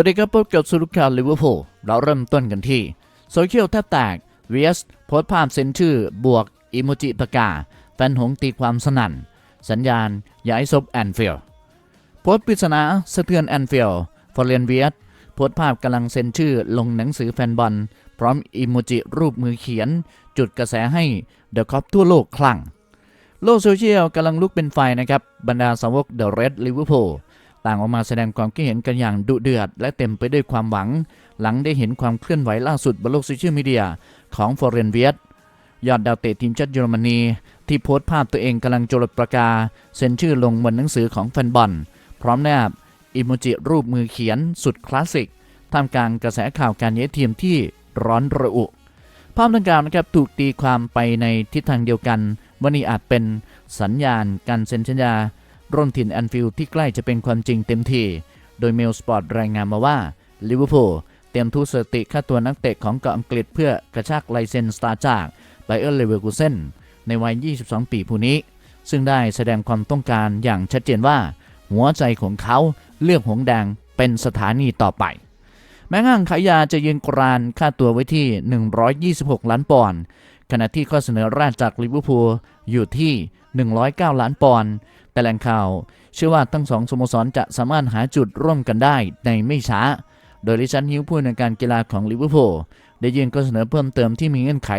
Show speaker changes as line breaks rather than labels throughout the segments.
วัสดีครับพบกับสุรุขาลิเวอร์พูลเราเริ่มต้นกันที่โซเชียลแทบแตก VS โพสภาพเซ็นชื่อบวกอิโมจิปากกา แฟนหงตีความสนั่น สัญญาณย้ายซบแอนฟิลโพสปริศนาสะเทือนแอนฟิลฟอร์เรนเวียสโพสภาพกำลังเซ็นชื่อลงหนังสือแฟนบอล พร้อมอิโมจิรูปมือเขียน จุดกระแสให้เดอะคอปทั่วโลกคลั่ง โลกโซเชียลกำลังลุกเป็นไฟนะครับบรรดาสาวกเดอะเรดลิเวอร์พูล ต่างออกมาแสดงความคิดเห็นกันอย่างดุเดือด และเต็มไปด้วยความหวัง หลังได้เห็นความเคลื่อนไหวล่าสุดบนโลกโซเชียลมีเดียของฟอร์เรนเวียสยอดดาวเตะทีมชาติเยอรมนี ที่โพสต์ภาพตัวเองกำลังจรดประกา เซ็นชื่อลงบนหนังสือของแฟนบอล พร้อมแนบอิโมจิรูปมือเขียนสุดคลาสสิกท่ามกลางกระแสข่าวการย้ยทีมที่ร้อนระอุ ภาพดังกล่าวนะครับถูกตีความไปในทิศทางเดียวกันว่านี่อาจเป็นสัญญาณการเซ็นสัญญา ร่วมถิ่นแอนฟิลด์ที่ใกล้จะเป็นความจริงเต็มที โดยเมลสปอร์ตรายงานมาว่าลิเวอร์พูลเตรียมทุสติค่าตัวนักเตะของเกาะอังกฤษเพื่อกระชากไลเซนสตาร์จากไบเออร์เลเวอร์กูเซนในวัย 22 ปีผู้นี้ ซึ่งได้แสดงความต้องการอย่างชัดเจนว่า หัวใจของเขาเลือกหงแดงเป็นสถานีต่อไป แม้ห้างขายยาจะยืนกรานค่าตัวไว้ที่ 126 ล้านปอนด์ขณะที่ข้อเสนอแรกจากลิเวอร์พูลอยู่ที่ 109 ล้านปอนด์ แต่แหล่งข่าวเชื่อว่าทั้งสองสโมสรจะสามารถหาจุดร่วมกันได้ในไม่ช้า โดยลิชันฮิวผู้ในการกีฬาของลิเวอร์พูลได้ยื่นข้อเสนอเพิ่มเติมที่มีเงื่อนไข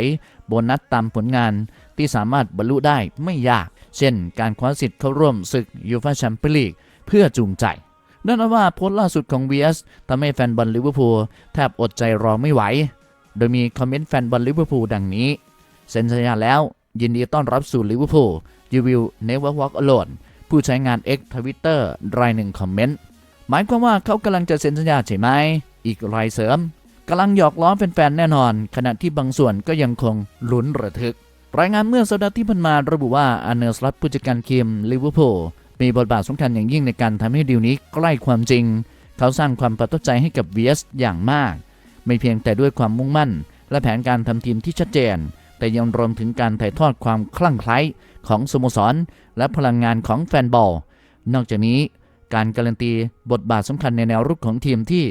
โบนัสตามผลงานที่สามารถบรรลุได้ไม่ยาก เช่น การคว้าสิทธิ์เข้าร่วมศึกยูฟ่าแชมเปี้ยนลีกเพื่อจูงใจนั่นว่าโพสต์ล่าสุดของ VS ทำให้แฟนบอลลิเวอร์พูลแทบอดใจรอไม่ไหว โดยมีคอมเมนต์แฟนบอลลิเวอร์พูลดังนี้ เซ็นสัญญาแล้วยินดีต้อนรับสู่ลิเวอร์พูล You will never walk alone ผู้ใช้งาน X Twitter รายหนึ่งคอมเมนต์ หมายความว่าเขากำลังจะเซ็นสัญญาใช่ไหม อีกรายเสริมกำลังหยอกล้อแฟนๆแน่นอน ขณะที่บางส่วนก็ยังคงลุ้นระทึก รายงานเมื่อสัปดาห์ที่ผ่านมาระบุว่าอาเนอร์สลัตผู้จัดการทีมลิเวอร์พูลมีบทบาทสำคัญอย่างยิ่งในการทำให้ดีลนี้ใกล้ความจริง เขาสร้างความประทับใจให้กับ VS อย่างมาก ไม่เพียงแต่ด้วยความมุ่งมั่น และแผนการทำทีมที่ชัดเจน แต่ยังรวมถึงการถ่ายทอดความคลั่งไคล้ ของสโมสร และพลังงานของแฟนบอล นอกจากนี้การการันตีบทบาทสำคัญในแนวรุกของทีมที่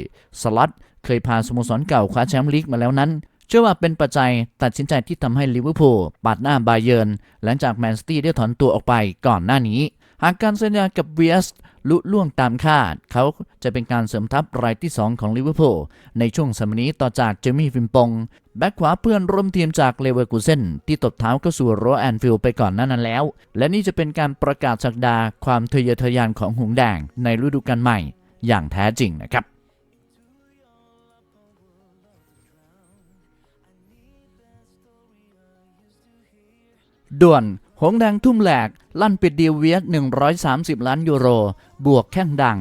สลัดเคยพาสโมสรเก่าคว้าแชมป์ลีกมาแล้วนั้นเชื่อว่าเป็นปัจจัยตัดสินใจที่ทำให้ลิเวอร์พูลปาดหน้าบาเยิร์นหลังจากแมนซิตี้ได้ถอนตัวออกไปก่อนหน้านี้ หากการสัญญากับ VS ลุล่วงตามคาด เขาจะเป็นการเสริมทัพรายที่ 2 ของลิเวอร์พูลในช่วงสมัยนี้ต่อจากเจมี่ฟิมปง แบ็คขวาเพื่อนร่วมทีมจากเลเวอร์กูเซนที่ตบเท้าเข้าสู่โรแอนฟิลด์ไปก่อนหน้านั้นแล้ว และนี่จะเป็นการประกาศสักดาความทะเยอทะยานของหงแดงในฤดูกาลใหม่อย่างแท้จริงนะครับด่วน หงแดงทุ่มแหลก ลั่นปิดดีเวียส130 ล้านยูโร บวกแข้งดัง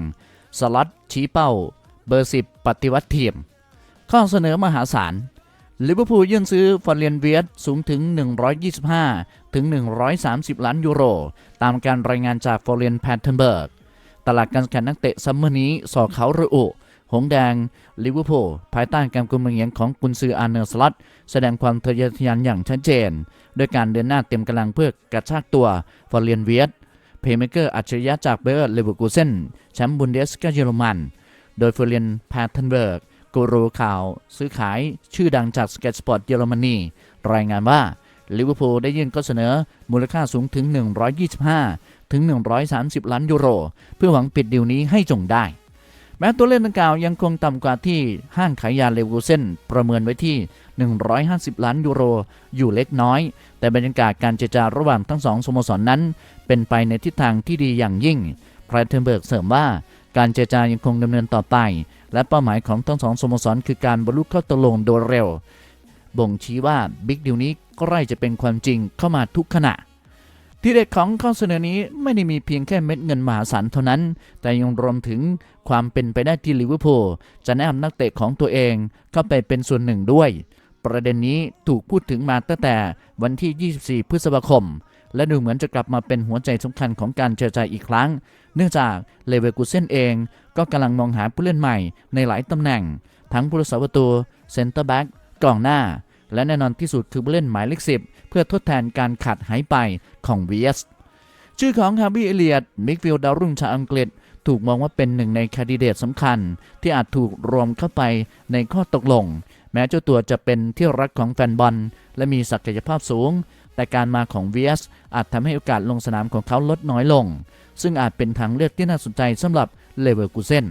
สล็อตชี้เป้า เบอร์ 10 ปฏิวัติทีม ข้อเสนอมหาศาลลิเวอร์พูลยื่นซื้อฟอร์เรียนเวียสสูงถึง 125 ถึง 130 ล้านยูโร ตามการรายงานจากฟอร์เรียนแพทเทนเบิร์ก ตลาดการแข่งนักเตะซัมเมอร์นี้สอเขาระอุ หงแดง ลิเวอร์พูลภายใต้การกุมเงียงของกุนซืออาร์เนอร์สลัตแสดงความทะเยอทะยานอย่างชัดเจน ด้วยการเดินหน้าเต็มกำลังเพื่อกระชากตัวฟอร์เรียนเวียสเพย์เมเกอร์อัจฉริยะจากเบอร์เลเวอร์กูเซนแชมป์บุนเดสกาเยอรมัน โดยฟอร์เรียนแพทเทนเบิร์กกูรูข่าวซื้อขายชื่อดังจากสเก็ตสปอร์ตเยอรมนีรายงานว่าลิเวอร์พูลได้ยื่นข้อเสนอมูลค่าสูงถึง 125 ถึง 130 ล้านยูโร เพื่อหวังปิดดีลนี้ให้จงได้ แม้ตัวเลขดังกล่าวยังคงต่ำกว่าที่ห้างขายยาเลวอร์เซนประเมินไว้ที่ 150 ล้านยูโรอยู่เล็กน้อย แต่บรรยากาศการเจรจาระหว่างทั้งสองสโมสรนนั้น เป็นไปในทิศทางที่ดีอย่างยิ่งไพรเทนเบิร์กเสริมว่าการเจรจายังคงดำเนินต่อไป และเป้าหมายของทั้งสองสโมสรคือการบรรลุข้อตกลงโดยเร็ว บ่งชี้ว่าบิ๊กดิวนี้ใกล้จะเป็นความจริงเข้ามาทุกขณะ ที่เด็ดของข้อเสนอนี้ไม่ได้มีเพียงแค่เม็ดเงินมหาศาลเท่านั้น แต่ยังรวมถึงความเป็นไปได้ที่ลิเวอร์พูลจะแนะนำนักเตะของตัวเองเข้าไปเป็นส่วนหนึ่งด้วย ประเด็นนี้ถูกพูดถึงมาตั้งแต่วันที่ 24 พฤษภาคม และดูเหมือนจะกลับมาเป็นหัวใจสำคัญของการเจรจาอีกครั้ง เนื่องจากเลเวอร์กูเซนเองก็กำลังมองหาผู้เล่นใหม่ในหลายตำแหน่ง ทั้งผู้รักษาประตูเซนเตอร์แบ็กกองหน้า และแน่นอนที่สุดคือผู้เล่นหมายเลขสิบเพื่อทดแทนการขาดหายไปของ VS ชื่อของฮาร์บี้เอเลียดมิกฟิลด์ดาวรุ่งชาวอังกฤษ ถูกมองว่าเป็นหนึ่งในคดิเดตสำคัญ ที่อาจถูกรวมเข้าไปในข้อตกลง แม้เจ้าตัวจะเป็นที่รักของแฟนบอล และมีศักยภาพสูง แต่การมาของ VS อาจทำให้โอกาสลงสนามของเขาลดน้อยลง ซึ่งอาจเป็นทางเลือกที่น่าสนใจสำหรับเลเวอร์กูเซน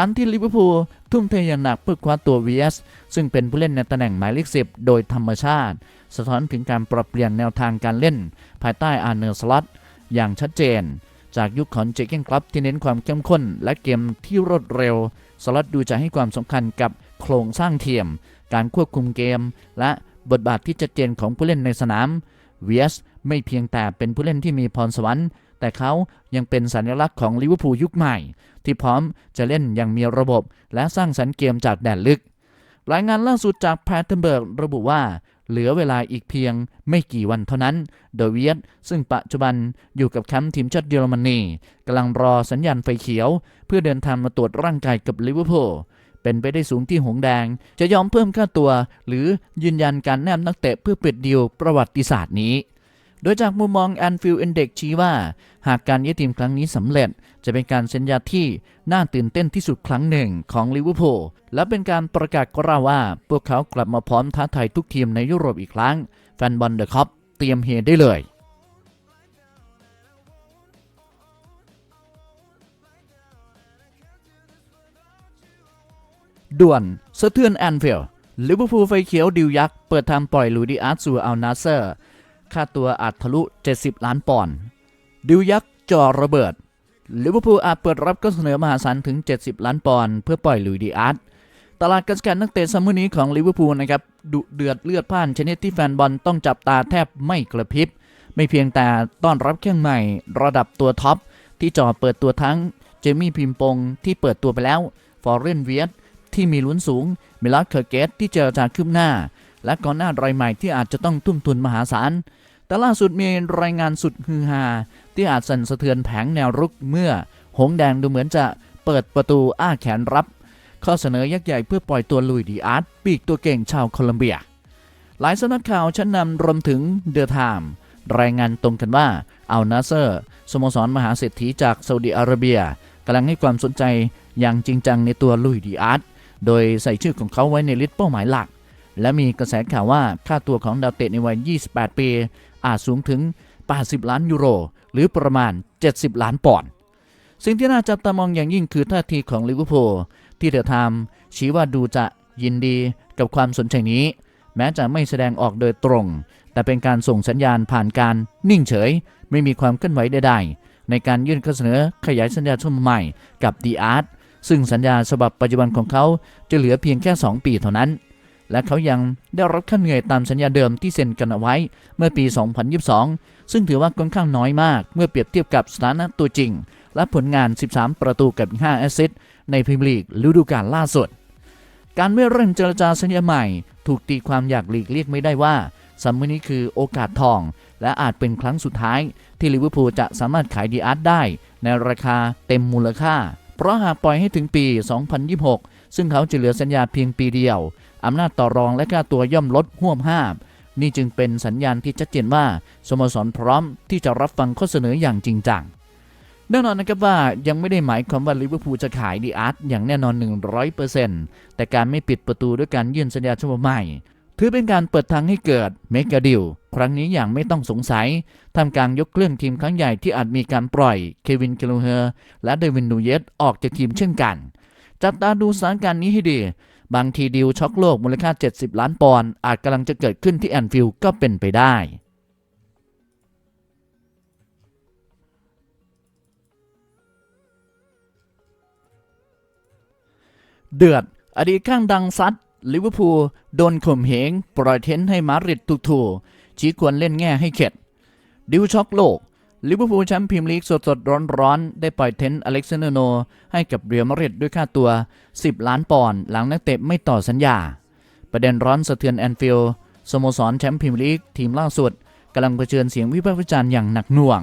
การที่ลิเวอร์พูลทุ่มเทอย่างหนักเพื่อคว้าตัว VS ซึ่งเป็นผู้เล่นในตำแหน่งหมายเลขสิบโดยธรรมชาติ สะท้อนถึงการปรับเปลี่ยนแนวทางการเล่น ภายใต้อาร์เนอร์สล็อตอย่างชัดเจน จากยุคของเจเกนคลับที่เน้นความเข้มข้น และเกมที่รวดเร็ว สล็อตดูจะให้ความสำคัญกับโครงสร้างทีมการควบคุมเกม และบทบาทที่ชัดเจนของผู้เล่นในสนาม VS ไม่เพียงแต่เป็นผู้เล่นที่มีพรสวรรค์ แต่เขายังเป็นสัญลักษณ์ของลิเวอร์พูลยุคใหม่ ที่พร้อมจะเล่นอย่างมีระบบและสร้างสรรค์เกมจากแดนลึก รายงานล่าสุดจากแพทเทนเบิร์กระบุว่า เหลือเวลาอีกเพียงไม่กี่วันเท่านั้น โดยเวียดซึ่งปัจจุบันอยู่กับแคมป์ทีมชาติเยอรมนีกำลังรอสัญญาณไฟเขียว เพื่อเดินทางมาตรวจร่างกายกับลิเวอร์พูลเป็นไปได้สูงที่หงแดง จะยอมเพิ่มค่าตัว หรือยืนยันการแนบนักเตะเพื่อปิดดีลประวัติศาสตร์นี้ โดยจากมุมมองแอนฟิลด์ i ินเด็กชี้ว่า หากการย้ายทีมครั้งนี้สำเร็จ จะเป็นการเซ็นยาที่น่าตื่นเต้นที่สุดครั้งหนึ่งของลิเวอร์พูลและเป็นการประกาศกล่าว่า พวกเขากลับมาพร้อมท้าทายทุกทีมในยุโรปอีกครั้ง แฟนบอลเดอะคัพเตรียมเฮได้เลยด่วนสะเทือนแอนฟิลด์ลิเวอร์พูลไฟเขียวดิวยักษ์ เปิดทางปล่อยลูดิอาร์ตสู่อัลนาเซอร์ ค่าตัวอาจทะลุ 70 ล้านปอนด์ดิวยักษ์จอระเบิดลิเวอร์พูลอาจเปิดรับก็เสนอมหาศาลถึง 70 ล้านปอนด์เพื่อปล่อยลุยดีอาร์ตตลาดการจัดการนักเตะซัมเมอร์นี้ของลิเวอร์พูลนะครับดุเดือดเลือดพ่านชนิดที่แฟนบอลต้องจับตาแทบไม่กระพริบ ไม่เพียงแต่ต้อนรับแข้งใหม่ ระดับตัวท็อป ที่จ่อเปิดตัวทั้งเจมี่พิมปงที่เปิดตัวไปแล้วฟอร์เรนเวียตที่มีลุ้นสูงมิลาเคอร์เกตที่เจอจากคืบหน้า และก่อนหน้ารายใหม่ที่อาจจะต้องทุ่มทุนมหาศาล แต่ล่าสุดมีรายงานสุดฮือฮาที่อาจสั่นสะเทือนแผงแนวรุกเมื่อ หงแดงดูเหมือนจะเปิดประตูอ้าแขนรับ ข้อเสนอยักษ์ใหญ่เพื่อปล่อยตัวลุยดีอาร์ตปีกตัวเก่งชาวโคลัมเบีย หลายสำนักข่าวชั้นนำรวมถึงเดอะไทม์รายงานตรงกันว่าอัลนาเซอร์สโมสรมหาเศรษฐีจากซาอุดิอาระเบียกำลังให้ความสนใจอย่างจริงจังในตัวลุยดีอาร์ตโดยใส่ชื่อของเขาไว้ในลิสต์เป้าหมายหลัก และมีกระแสข่าวว่าค่าตัวของดาวเตะในวัย 28 ปี อาจสูงถึง 80 ล้านยูโร หรือประมาณ 70 ล้านปอนด์สิ่งที่น่าจับตามองอย่างยิ่งคือท่าทีของลิเวอร์พูลที่เดอะไทม์ชี้ว่าดูจะยินดีกับความสนใจนี้ แม้จะไม่แสดงออกโดยตรง แต่เป็นการส่งสัญญาณผ่านการนิ่งเฉย ไม่มีความเคลื่อนไหวใดๆในการยื่นข้อเสนอขยายสัญญาช่วงใหม่กับดีอาร์ตซึ่งสัญญาฉบับปัจจุบันของเขาจะเหลือเพียงแค่ 2 ปีเท่านั้น และเขายังได้รับค่าเหนื่อยตามสัญญาเดิมที่เซ็นกันเอาไว้ เมื่อปี 2022 ซึ่งถือว่าค่อนข้างน้อยมาก เมื่อเปรียบเทียบกับสถานะตัวจริง และผลงาน 13 ประตูกับ 5 แอสซิสต์ในพรีเมียร์ลีกฤดูกาลล่าสุด การไม่เร่งเจรจาสัญญาใหม่ ถูกตีความอยากหลีกเลี่ยงไม่ได้ว่าซัมเมอร์นี้คือโอกาสทอง และอาจเป็นครั้งสุดท้าย ที่ลิเวอร์พูลจะสามารถขายดีอาร์ตได้ ในราคาเต็มมูลค่า เพราะหากปล่อยให้ถึงปี 2026 ซึ่งเขาจะเหลือสัญญาเพียงปีเดียว อำนาจต่อรองและค่าตัวย่อมลดห่วมห้าม นี่จึงเป็นสัญญาณที่ชัดเจนว่าสโมสรพร้อมที่จะรับฟังข้อเสนออย่างจริงจังแน่นอนนะครับว่ายังไม่ได้หมายความว่าลิเวอร์พูลจะขายดีอาร์ตอย่างแน่นอน 100%แต่การไม่ปิดประตูด้วยการยื่นสัญญาฉบับใหม่ ถือเป็นการเปิดทางให้เกิดเมกาดิลครั้งนี้อย่างไม่ต้องสงสัยทำการยกเครื่องทีมครั้งใหญ่ที่อาจมีการปล่อยเควินเกลูเฮอร์และเดวินนูเยสออกจากทีมเช่นกัน จับตาดูสถานการณ์นี้ให้ดี บางทีดิวช็อกโลกมูลค่า 70 ล้านปอนด์อาจกำลังจะเกิดขึ้นที่แอนฟิลด์ก็เป็นไปได้เดือด อดีตข้างดังซัดลิเวอร์พูลโดนข่มเหง ปล่อยเทนให้มาริดถูกถูชี้ควรเล่นแง่ให้เข็ด ดิวช็อกโลก ลิเวอร์พูลแชมป์พรีเมียร์ลีกสดๆ ร้อนๆ ได้ปล่อยเทนอเล็กซานเดอร์โน ให้กับเรียลมาดริดด้วยค่าตัว 10 ล้านปอนด์หลังนักเตะไม่ต่อสัญญา ประเด็นร้อนสะเทือนแอนฟิลด์สโมสรแชมป์พรีเมียร์ลีกทีมล่าสุดกำลังเผชิญเสียงวิพากษ์วิจารณ์อย่างหนักหน่วง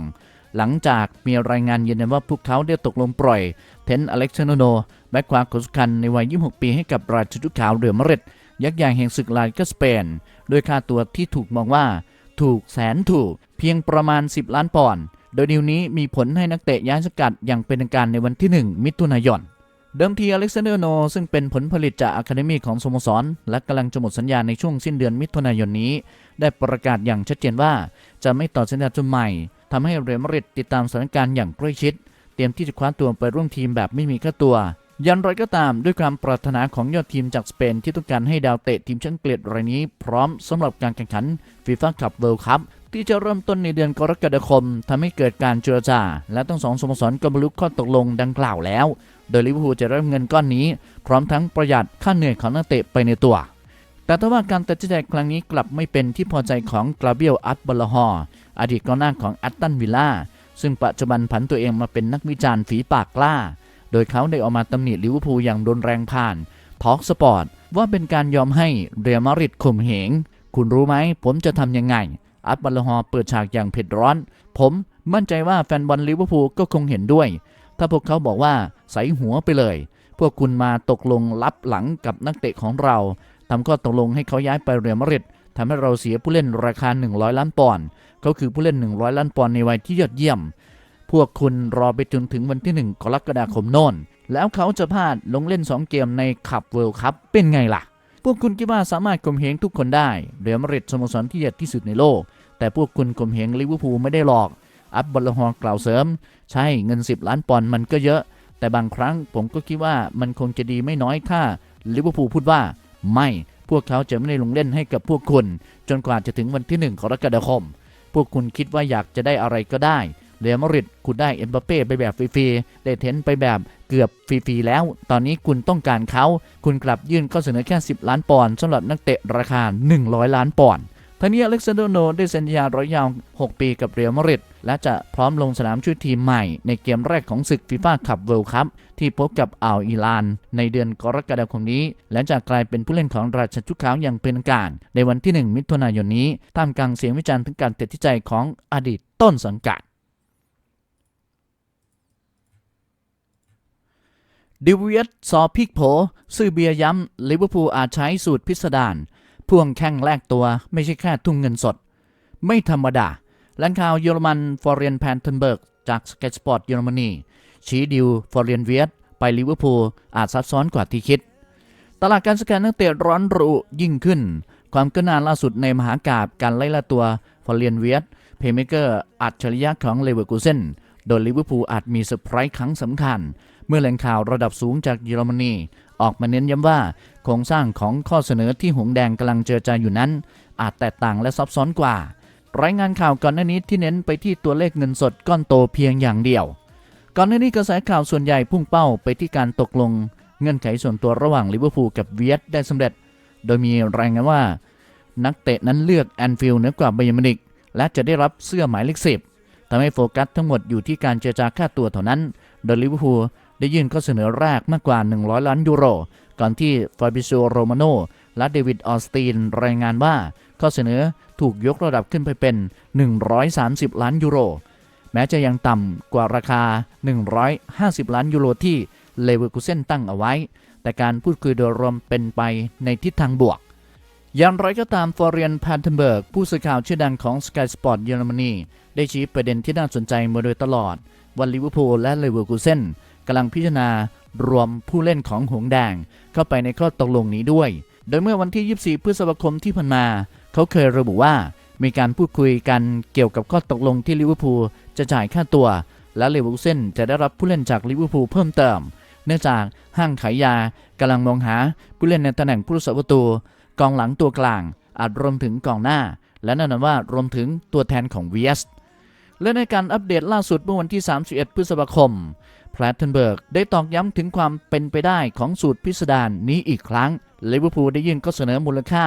หลังจากมีรายงานยืนยันว่าพวกเขาได้ตกลงปล่อย เทนอเล็กซานเดอร์โนแบ็คขวาคนสำคัญในวัย 26 ปีให้กับราชจุดขาวเรือมาริดยักษ์ใหญ่แห่งศึกลาลิกาสเปนด้วยค่าตัวที่ถูกมองว่า ถูกแสนถูก เพียงประมาณ 10 ล้านปอนด์โดยดีลนี้มีผลให้นักเตะย้ายสกัดอย่างเป็นทางการในวันที่ 1 มิถุนายนเดิมทีอเล็กซานเดอร์โน ซึ่งเป็นผลผลิตจากอะคาเดมีของสโมสร และกำลังจะหมดสัญญาในช่วงสิ้นเดือนมิถุนายนนี้ ได้ประกาศอย่างชัดเจนว่า จะไม่ต่อสัญญาจนใหม่ทำให้เรอัลมาดริดติดตามสถานการณ์อย่างใกล้ชิด เตรียมที่จะคว้าตัวไปร่วมทีมแบบไม่มีค่าตัว ยันไรก็ตามด้วยความปรารถนาของยอดทีมจากสเปนที่ต้องการให้ดาวเตะทีมชั้นเกลียดรายนี้พร้อมสำหรับการแข่งขันฟีฟ่าคัพเวิลด์คัพที่จะเริ่มต้นในเดือนกรกฎาคมทำให้เกิดการเจรจา และทั้งสองสโมสรก็บรรลุข้อตกลงดังกล่าวแล้ว โดยลิเวอร์พูลจะริ่มเงินก้อนนี้ พร้อมทั้งประหยัดค่าเหนื่อยของนักเตะไปในตัว แต่ถ้าว่าการตัดสินใจครั้งนี้กลับไม่เป็นที่พอใจของกราเบียลอัตบลฮอร์อดีตกองหน้าของแอตตันวิลล่าซึ่งปัจจุบันผันตัวเองมาเป็นนักวิจารณ์ฝีปากกล้า โดยเขาได้ออกมาตำหนิลิเวอร์พูลอย่างรุนแรงผ่านทอล์กสปอร์ตว่าเป็นการยอมให้เรียลมาดริดข่มเหง คุณรู้ไหม ผมจะทำยังไง อัตบัลฮอร์เปิดฉากอย่างเผ็ดร้อน ผมมั่นใจว่าแฟนบอลลิเวอร์พูลก็คงเห็นด้วย ถ้าพวกเขาบอกว่าใส่หัวไปเลย พวกคุณมาตกลงลับหลังกับนักเตะของเราทำข้อตกลงให้เขาย้ายไปเรียลมาดริดทำให้เราเสียผู้เล่นราคา 100 ล้านปอนด์เขาคือผู้เล่น 100 ล้านปอนด์ในวัยที่ยอดเยี่ยม วกคุณรอไปจนถึงวันที่ 1 กรกฎาคมโน่น แล้วเขาจะพลาดลงเล่น 2 เกมในขับเวิลด์คัพเป็นไงล่ะ พวกคุณคิดว่าสามารถข่มเหงทุกคนได้เรียลมาดริดสโมสรที่ใหญ่ที่สุดในโลก แต่พวกคุณข่มเหงลิเวอร์พูลไม่ได้หรอก อับบอลลฮอร์กล่าวเสริม ใช่เงิน 10 ล้านปอนด์มันก็เยอะ แต่บางครั้งผมก็คิดว่ามันคงจะดีไม่น้อยถ้าลิเวอร์พูลพูดว่าไม่พวกเขาจะไม่ได้ลงเล่นให้กับพวกคุณ จนกว่าจะถึงวันที่ 1 กรกฎาคม พวกคุณคิดว่าอยากจะได้อะไรก็ได้ เรอัลมาดริดคุณได้เอ็มบัปเป้ไปแบบฟรีๆได้เทนไปแบบเกือบฟรีๆแล้ว ตอนนี้คุณต้องการเขา คุณกลับยื่นข้อเสนอแค่ 10 ล้านปอนด์สำหรับนักเตะราคา 100 ล้านปอนด์ทั้งนี้อเล็กซานโดโนได้สัญญาระยยาว 6 ปีกับเรอัลมาดริดและจะพร้อมลงสนามช่วยทีมใหม่ ในเกมแรกของศึกฟีฟ่าคัพเวิลด์คัพที่พบกับอ่าวอิหร่าน ในเดือนกรกฎาคมนี้ และจะกลายเป็นผู้เล่นของราชชุดขาวอย่างเป็นทางการในวันที่ 1 มิถุนายนนี้ท่ามกลางเสียงวิจารณ์ถึงการตัดสินใจของอดีตต้นสังกัด ดิวเวียตสอพิกโผซื้อเบียย้ำลิเวอร์พูลอาจใช้สูตรพิสดารพ่วงแข่งแลกตัวไม่ใช่แค่ทุ่งเงินสด ไม่ธรรมดาแหล่งข่าวเยอรมันฟอร์เรียนแพนเทนเบิร์กจากสเก็ตสปอร์ตเยอรมนีชี้ดิวฟอร์เรียนเวียตไปลิเวอร์พูลอาจซับซ้อนกว่าที่คิด ตลาดการสแกนนักเตะร้อนรุยิ่งขึ้น ความก้าวหน้าล่าสุดในมหากาบการไล่ล่าตัวฟอร์เรียนเวียตเพย์เมเกอร์อัจฉริยะของเลเวอร์กูเซนโดยลิเวอร์พูลอาจมีเซอร์ไพรส์ครั้งสำคัญ เมื่อแหล่งข่าวระดับสูงจากเยอรมนี ออกมาเน้นย้ำว่า โครงสร้างของข้อเสนอที่หงแดงกำลังเจรจาอยู่นั้น อาจแตกต่างและซับซ้อนกว่า รายงานข่าวก่อนหน้านี้ที่เน้นไปที่ตัวเลขเงินสดก้อนโตเพียงอย่างเดียว ก่อนหน้านี้กระแสข่าวส่วนใหญ่พุ่งเป้าไปที่การตกลง เงื่อนไขส่วนตัวระหว่างลิเวอร์พูลกับเวียตได้สำเร็จ โดยมีรายงานว่า นักเตะนั้นเลือกแอนฟิลด์เหนือกว่าไบย์มินิกและจะได้รับเสื้อหมายเลขสิบทำให้โฟกัสทั้งหมดอยู่ที่การเจรจาค่าตัวเท่านั้น โดยลิเวอร์พูล ได้ยื่นข้อเสนอแรกมากกว่า 100 ล้านยูโร ก่อนที่ฟาบิโซโรมาโนและเดวิดออสตีนรายงานว่า ข้อเสนอถูกยกระดับขึ้นไปเป็น 130 ล้านยูโร แม้จะยังต่ำกว่าราคา 150 ล้านยูโรที่เลเวอร์คูเซนตั้งเอาไว้ แต่การพูดคุยโดยรวมเป็นไปในทิศทางบวก อย่างไรก็ตามฟอร์เรียนแพนเทนเบิร์ก ผู้สื่อข่าวชื่อดังของ Sky Sport เยอรมนี ได้ชี้ประเด็นที่น่าสนใจมาโดยตลอดว่าลิเวอร์พูลและเลเวอร์คูเซน กำลังพิจารณารวมผู้เล่นของหงแดงเข้าไปในข้อตกลงนี้ด้วย โดยเมื่อวันที่ 24 พฤษภาคมที่ผ่านมา เขาเคยระบุว่ามีการพูดคุยกันเกี่ยวกับข้อตกลงที่ลิเวอร์พูลจะจ่ายค่าตัว และเลเวอร์คูเซนจะได้รับผู้เล่นจากลิเวอร์พูลเพิ่มเติม เนื่องจากห้างขายยากำลังมองหาผู้เล่นในตำแหน่งผู้รักษาประตู กองหลังตัวกลาง อาจรวมถึงกองหน้า และแน่นอนว่ารวมถึงตัวแทนของ VS และในการอัปเดตล่าสุดเมื่อวันที่ 31 พฤษภาคม พลตเทนเบิร์กได้ตอกย้ำถึงความเป็นไปได้ของสูตรพิสดารนี้อีกครั้ง ลิเวอร์พูลได้ยื่นข้อเสนอมูลค่า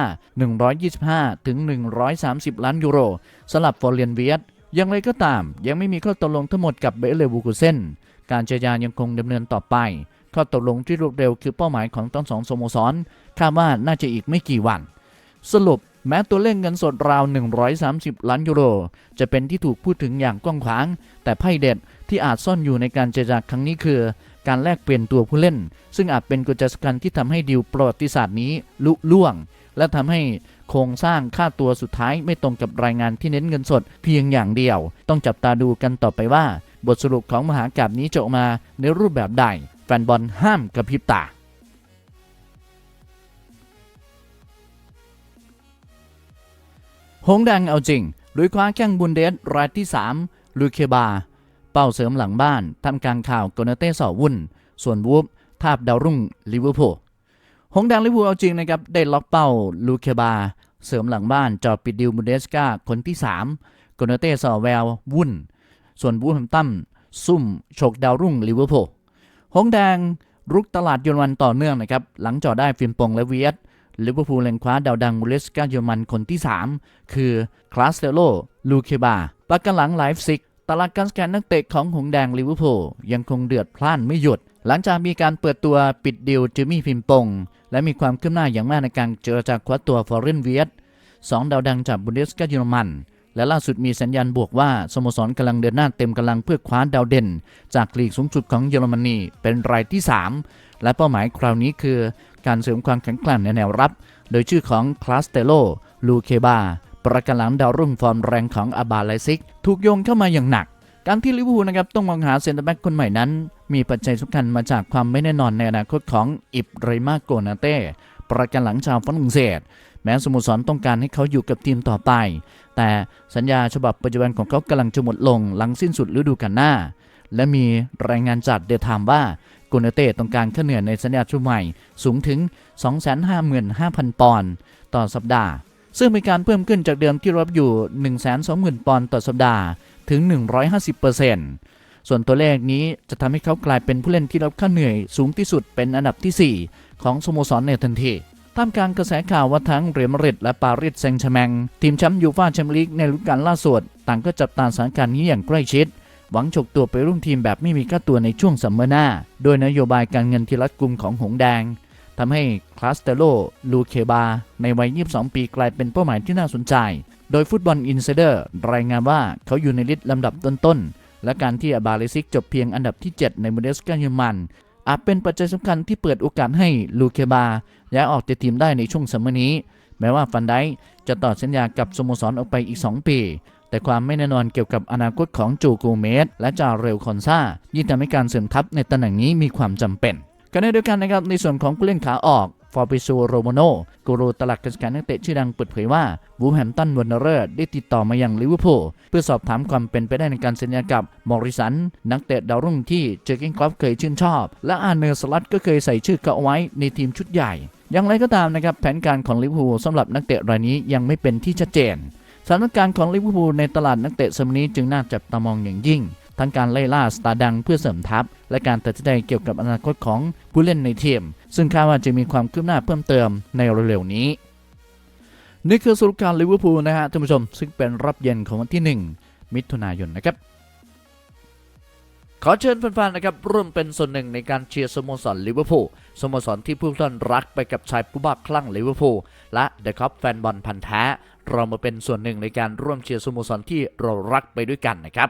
125 ถึง 130 ล้านยูโรสำหรับฟอร์เรียนเวียตอย่างไรก็ตาม ยังไม่มีข้อตกลงทั้งหมดกับเบเลวูกูเซนการเจรจายังคงดำเนินต่อไป ข้อตกลงที่รวดเร็วคือเป้าหมายของทั้งสองสโมสรคาดว่าน่าจะอีกไม่กี่วัน สรุปแม้ตัวเลขเงินสดราว 130 ล้านยูโร จะเป็นที่ถูกพูดถึงอย่างกว้างขวาง แต่ไพ่เด็ด ที่อาจซ่อนอยู่ในการเจรจาครั้งนี้คือ การแลกเปลี่ยนตัวผู้เล่น ซึ่งอาจเป็นกุญแจสำคัญที่ทำให้ดีลประวัติศาสตร์นี้ลุล่วง และทำให้โครงสร้างค่าตัวสุดท้ายไม่ตรงกับรายงานที่เน้นเงินสดเพียงอย่างเดียว ต้องจับตาดูกันต่อไปว่า บทสรุปของมหากาบนี้จะออกมาในรูปแบบใด แฟนบอลห้ามกระพริบตาหงดังเอาจริงลุยคว้าแข้งบุนเดสรายที่ 3 ลูเคบา เป้าเสริมหลังบ้านทำกลารข่าวโกนาเต้สอวุ่น ส่วนวูฟทาบดาวรุ่งลิเวอร์พูลหงส์แดงลิเวอร์พูลเอาจริงนะครับ ได้ล็อกเป้าลูเคบา เสริมหลังบ้านจอปิดดิวบุนเดสกาคนที่3โกนาเต้สอแวววุ่น ส่วนวูฟแฮมตันซุ่มฉกดาวรุ่งลิเวอร์พูลหงแดงรุกตลาดเยอรมันต่อเนื่องนะครับ หลังจอได้ฟิมปงและเวียดลิเวอร์พูลเล็งคว้าดาวดังบุนเดสกาเยอรมันคนที่ 3 คือคลาสเตโลลูเคบาประกันหลังไลฟ์ซิก ตลาดการสแกนนักเตะของหงแดงลิเวอร์พูลยังคงเดือดพล่านไม่หยุด หลังจากมีการเปิดตัวปิดดิวจิมมี่พิมปง และมีความคืบหน้าอย่างมากในการเจรจาคว้าตัวฟอร์เรนเวียดสองดาวดังจากบุนเดสกาเยอรมัน และล่าสุดมีสัญญาณบวกว่าสโมสรกำลังเดินหน้าเต็มกำลังเพื่อคว้าดาวเด่น จากลีกสูงสุดของเยอรมนีเป็นรายที่ 3 และเป้าหมายคราวนี้คือ การเสริมความแข็งแกร่งในแนวรับ โดยชื่อของคลาสเตโลลูเคบา ประกันหลังดาวรุ่งฟอร์มแรงของอาบาไลซิก ถูกโยงเข้ามาอย่างหนัก การที่ลิเวอร์พูลนะครับต้องมองหาเซนเตอร์แบ็กคนใหม่นั้น มีปัจจัยสำคัญมาจากความไม่แน่นอนในอนาคตของอิบไรมาโกนาเต้ประกันหลังชาวฝรั่งเศส แม้สโมสรต้องการให้เขาอยู่กับทีมต่อไป แต่สัญญาฉบับปัจจุบันของเขากำลังจะหมดลงหลังสิ้นสุดฤดูกาลหน้า และมีรายงานจากเดอะไทม์ว่าโกนาเต้ต้องการค่าเหนื่อยในสัญญาชุดใหม่ สูงถึง 255,000 ปอนด์ต่อสัปดาห์ ซึ่งเป็นการเพิ่มขึ้นจากเดิมที่รับอยู่ 120,000 ปอนด์ต่อสัปดาห์ถึง 150%ส่วนตัวเลขนี้จะทำให้เขากลายเป็นผู้เล่นที่รับค่าเหนื่อยสูงที่สุดเป็นอันดับที่ 4 ของสโมสรในทันทีท่ามกลางกระแสข่าวว่าทั้งเรอัลมาดริดและปารีสแซงต์แชร์แมงทีมแชมป์ยูฟ่าแชมเปี้ยนลีกในฤดูกาลล่าสุดต่างก็จับตาสถานการณ์นี้อย่างใกล้ชิด หวังฉกตัวไปร่วมทีมแบบไม่มีค่าตัวในช่วงซัมเมอร์หน้า โดยนโยบายการเงินที่รัดกุมของหงแดง ทำให้คลาสเตโลลูเคบาในวัย 22 ปีกลายเป็นเป้าหมายที่น่าสนใจ โดยฟุตบอลอินไซเดอร์รายงานว่าเขาอยู่ในลิสต์ลำดับต้นๆ และการที่อาบาเลซิกจบเพียงอันดับที่ 7 ในบูเดสกาเยอรมัน อาจเป็นปัจจัยสำคัญที่เปิดโอกาสให้ลูเคบาย้ายออกจากทีมได้ในช่วงซัมเมอร์นี้ แม้ว่าฟันไดจะต่อสัญญากับสโมสรออกไปอีก 2 ปีแต่ความไม่แน่นอนเกี่ยวกับอนาคตของจูกูเมสและจาเรลคอนซายิ่งทำให้การเสริมทัพในตำแหน่งนี้มีความจำเป็น ขณะเดียวกันนะครับในส่วนของผู้เล่นขาออกฟอร์ปิโซโรโมโนกูรูตลาดการจัดการนักเตะชื่อดังเปิดเผยว่าวูแฮมตันวันเนอร์ได้ติดต่อมาอยังลิเวอร์พูลเพื่อสอบถามความเป็นไปได้ในการเซ็นสัญญากับมอริสัน นักเตะดาวรุ่งที่เจอร์เกนครอฟเคยชื่นชอบ และอาร์เนอร์สลัตก็เคยใส่ชื่อเขาเอาไว้ในทีมชุดใหญ่ อย่างไรก็ตามนะครับแผนการของลิเวอร์พูลสำหรับนักเตะรายนี้ยังไม่เป็นที่ชัดเจนสถานการณ์ของลิเวอร์พูลในตลาดนักเตะสมนี้จึงน่าจับตามองอย่างยิ่ง ทั้งการไล่ล่าสตาร์ดังเพื่อเสริมทัพ และการตัดสินใจเกี่ยวกับอนาคตของผู้เล่นในทีม ซึ่งคาดว่าจะมีความคืบหน้าเพิ่มเติมในเร็วๆนี้ นี่คือสรุปการลิเวอร์พูลนะฮะท่านผู้ชม ซึ่งเป็นรับเย็นของวันที่ 1 มิถุนายนนะครับขอเชิญแฟนๆนะครับร่วมเป็นส่วนหนึ่งในการเชียร์สโมสรลิเวอร์พูลสโมสรที่ผู้ท่านรักไปกับชายผู้บ้าคลั่งลิเวอร์พูลและเดอะคัพแฟนบอลพันธ์แท้ เรามาเป็นส่วนหนึ่งในการร่วมเชียร์สโมสรที่เรารักไปด้วยกันนะครับ